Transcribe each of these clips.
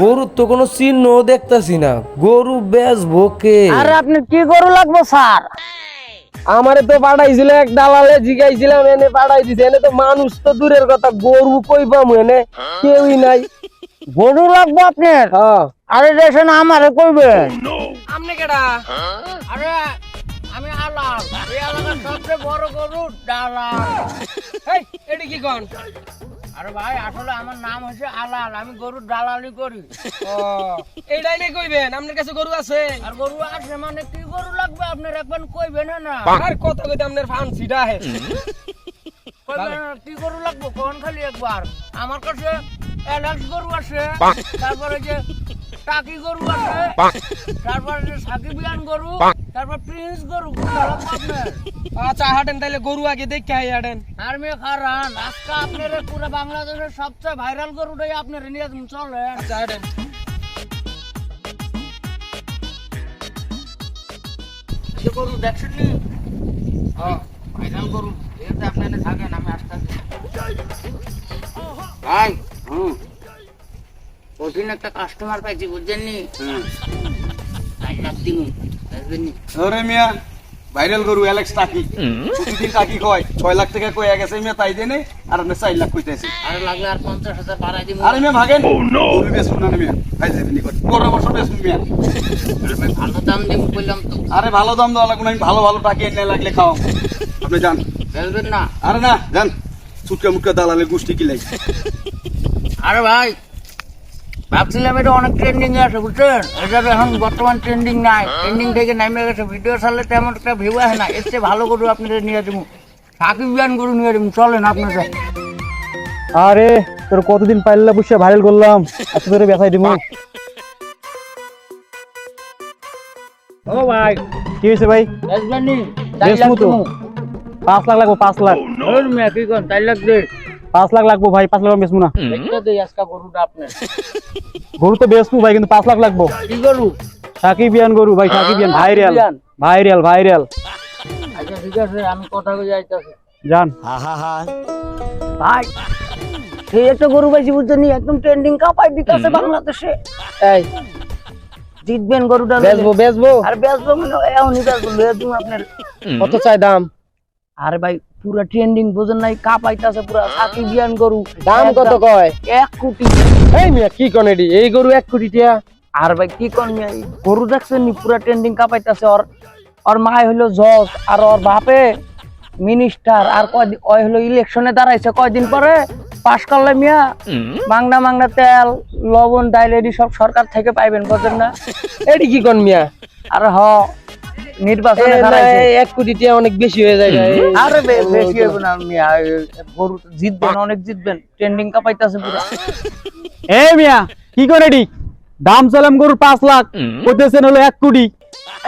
গরুর তো কোনো চিহ্ন দেখতাছি না। গরু বেশ কে? আরে আপনি কি গরু লাগবো স্যার? আমারে তো পাঠাইছিল এক দালালে জিগাইছিলাম এনে পাঠাই দিছে। এনে তো মানুষ তো দূরের কথা গরু কই পামু এনে? কেউই নাই। গরু লাগবো আপনার? হ্যাঁ। আরে রেশন আমারে কইবেন আপনি কেডা? আরে আমি আলাল এই এলাকার সবচেয়ে বড় গরু ডালাল এই এডি কি কোন? আরে ভাই আসলে আমার নাম হচ্ছে আলাল আমি গরুর দালালি করি। ও এইটাই নে কইবেন আপনার কাছে গরু আছে? আর গরু আছে মানে কি গরু লাগবে? আপনার একবার কইবেন না আর কত কইতে আপনার ফান্সিটা হে। কইবেন কি গরু লাগবে? কোন খালি একবার? আমার কাছে এলাক্স গরু আছে তারপরে যে টাকি গরু আছে তারপরে যে সাকিবিয়ান গরু তারপর প্রিন্স গরু আপনার? আচ্ছা হাঁটেন তাইলে গরু আগে দেখে আই হাঁটেন। আর মেয়ে খারান আজকে আপনার পুরো বাংলাদেশের সবচেয়ে ভাইরাল গরুটাই আপনার নিয়ে চলে আচ্ছা হাঁটেন। গরু দেখছেন নি ভাইরাল গরু এতে আপনারা থাকেন আমি আসতে ভাই হুম। ওদিন একটা কাস্টমার পাইছি বুঝছেন নি চার লাখ দিন বুঝবেন নি আরে মিয়া। ভাইরাল গরু অ্যালেক্স টাকি। প্রতিদিন টাকি কয় ছয় লাখ টাকা কয়ে গেছে মিয়া তাই দেনে আর আপনি চার লাখ কইতেছে আর লাগলে আর পঞ্চাশ হাজার বাড়াই দিব আরে মিয়া ভাগেন। গরু বেচুন না মিয়া। ভাই যাবেন নি করে। পরামর্শ বেচুন মিয়া। আমি ভালো দাম দিব বললাম তো। আরে ভালো দাম দেওয়া লাগবে আমি ভালো ভালো টাকি এনে লাগলে খাও। আপনি যান। বুঝবেন না। আরে না যান। চুটকা মুটকা দালালে গোষ্ঠী কি লাগে? আরে ভাই ভাবছিলাম এটা অনেক ট্রেন্ডিং এ আছে বুঝছেন? এটা এখন বর্তমান ট্রেন্ডিং নাই। ট্রেন্ডিং থেকে নামে গেছে। ভিডিও ছাড়লে তেমন একটা ভিউ আসে না। এর চেয়ে ভালো গরু আপনাদের নিয়ে দেবো সাকিব বিয়ান গরু নিয়ে দেবো চলেন আপনাদের। আরে তোর কতদিন পাইলা বসে ভাইরাল করলাম? আজকে তোরে বেসাই দিব ও ভাই। কি হয়েছে ভাই? নি পাঁচ লাখ লাগবো পাঁচ লাখ। মিয়া কি কোন তাই লাগবে পাঁচ লাখ লাগবো ভাই পাঁচ লাখ বেচবো না। গরু তো বেচবো ভাই কিন্তু পাঁচ লাখ লাগবো। কি গরু? সাকিবিয়ান গরু ভাই সাকিবিয়ান ভাইরাল। Viral viral. আচ্ছা ঠিক আছে আমি কথা কই যাইতাছি। জান ভাই সেই একটা গরু পাইছি বুঝছেন একদম ট্রেন্ডিং কাপাই দিতেছে বাংলাদেশে। এই জিতবেন গরুটা। বেচবো বেচবো। আর বেচবো মানে এমনই বেচবো আপনার। কত চাই দাম? আরে ভাই পুরা ট্রেন্ডিং বোঝেন নাই কাপাইতাছে পুরা সাকি বিয়ান গরু। দাম কত কয়? এক কোটি। এই মিয়া কি কোন এডি? এই গরু এক কোটি টিয়া। আর ভাই কি কোন মিয়া, এই গরু দেখছেন নি পুরা ট্রেন্ডিং কাপাইতাছে। ওর ওর মায় হইল জজ আর ওর বাপে মিনিস্টার আর কয়দিন ওই হলো ইলেকশনে দাঁড়াইছে কয়দিন পরে? পাশ করলে মিয়া মাংনা মাংনা তেল লবণ ডাইল এডি সব সরকার থেকে পাইবেন বোঝেন না? এডি কি কন মিয়া? আর হ। নির্বাচনে এ, না, দাঁড়াইছে। এই এক কোটি টিয়া অনেক বেশি হয়ে যায় আরে বেশি হবে না গরু জিতবেন অনেক জিতবেন ট্রেন্ডিং কাপাইতাছে পুরা। এ মিয়া কি করে দাম চালাম গরুর পাঁচ লাখ কইতেছেন হলো এক কোটি।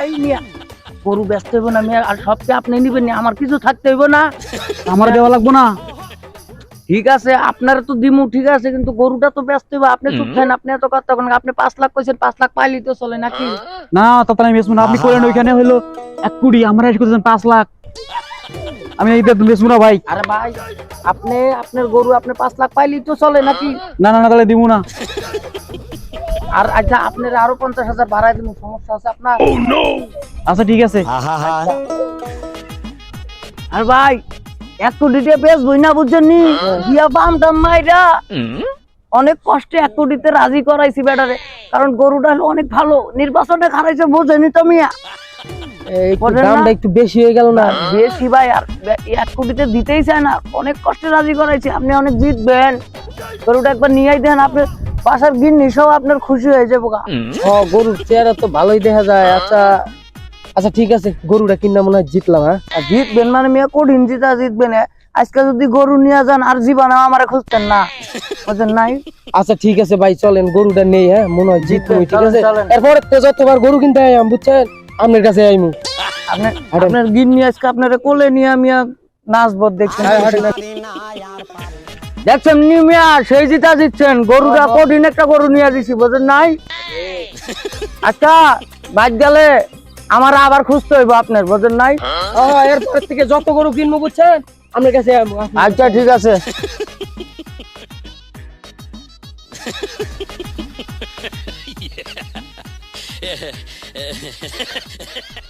এই মিয়া গরু ব্যস্ত হইব না মিয়া আর সবকে আপনি নিবেন আমার কিছু থাকতে হইব না। আমার দেওয়া লাগবো না। ঠিক আছে আপনার তো দিমু ঠিক আছে কিন্তু গরুটা তো ব্যস্ত হইব আপনি চুপ থাকেন আপনি এত কথা বলেন আপনি পাঁচ লাখ কইছেন পাঁচ লাখ পাইলেই তো চলে নাকি? না তাতে আমি আপনি করেন ওইখানে হলো এক কোটি আমরা এসে করতেছেন পাঁচ লাখ। আমি এই বেচবো না ভাই। আরে ভাই আপনি আপনার গরু আপনি পাঁচ লাখ পাইলেই তো চলে নাকি? না না না তাহলে দিব না। আর আচ্ছা আপনার আরও পঞ্চাশ হাজার বাড়াই দিব সমস্যা আছে আপনার? আচ্ছা ঠিক আছে। আর ভাই এক কোটি দিয়ে বেশ বই না বুঝছেন নি দিয়া বাম দাম মাইরা। অনেক কষ্টে এক কোটিতে রাজি করাইছি বেটারে। কারণ গরুটা হলো অনেক ভালো। নির্বাচনে হারাইছে বোঝেনি তো মিয়া? দামটা একটু বেশি হয়ে গেল না? বেশি ভাই আর এক কোটিতে দিতেই চায় না। অনেক কষ্টে রাজি করাইছি আপনি অনেক জিতবেন। গরুটা একবার নিয়ে দেন আপনি বাসার গিন্নি সব আপনার খুশি হয়ে যাব গরুর চেহারা তো ভালোই দেখা যায়। আচ্ছা আচ্ছা ঠিক আছে গরুটা কিনা মনে হয় জিতলাম হ্যাঁ? আর জিতবেন মানে মেয়ে কঠিন জিতা জিতবেন আজকে যদি গরু নিয়ে যান আর জীবনে আমার খুঁজতেন না। বুঝছেন নাই? আচ্ছা ঠিক আছে ভাই চলেন গরুটা নেই হ্যাঁ? মনে হয় জিতবো ঠিক আছে। এরপর যতবার গরু কিনতে আইম বুঝছেন? আপনার কাছে আইমু। আপনার আপনার গিন্নি আজকে আপনার কোলে নিয়ে আমি নাচবো দেখছেন দেখছেন নি মিয়া সেই জিতা দিচ্ছেন গরুটা কঠিন একটা গরু নিয়ে দিছি বুঝেন নাই? আচ্ছা বাদ গেলে আমার আবার খুঁজতে হইব আপনার বোঝেন নাই? ও এরপর থেকে যত গরু কিনবো বুঝছেন? আপনার কাছে আচ্ছা ঠিক আছে।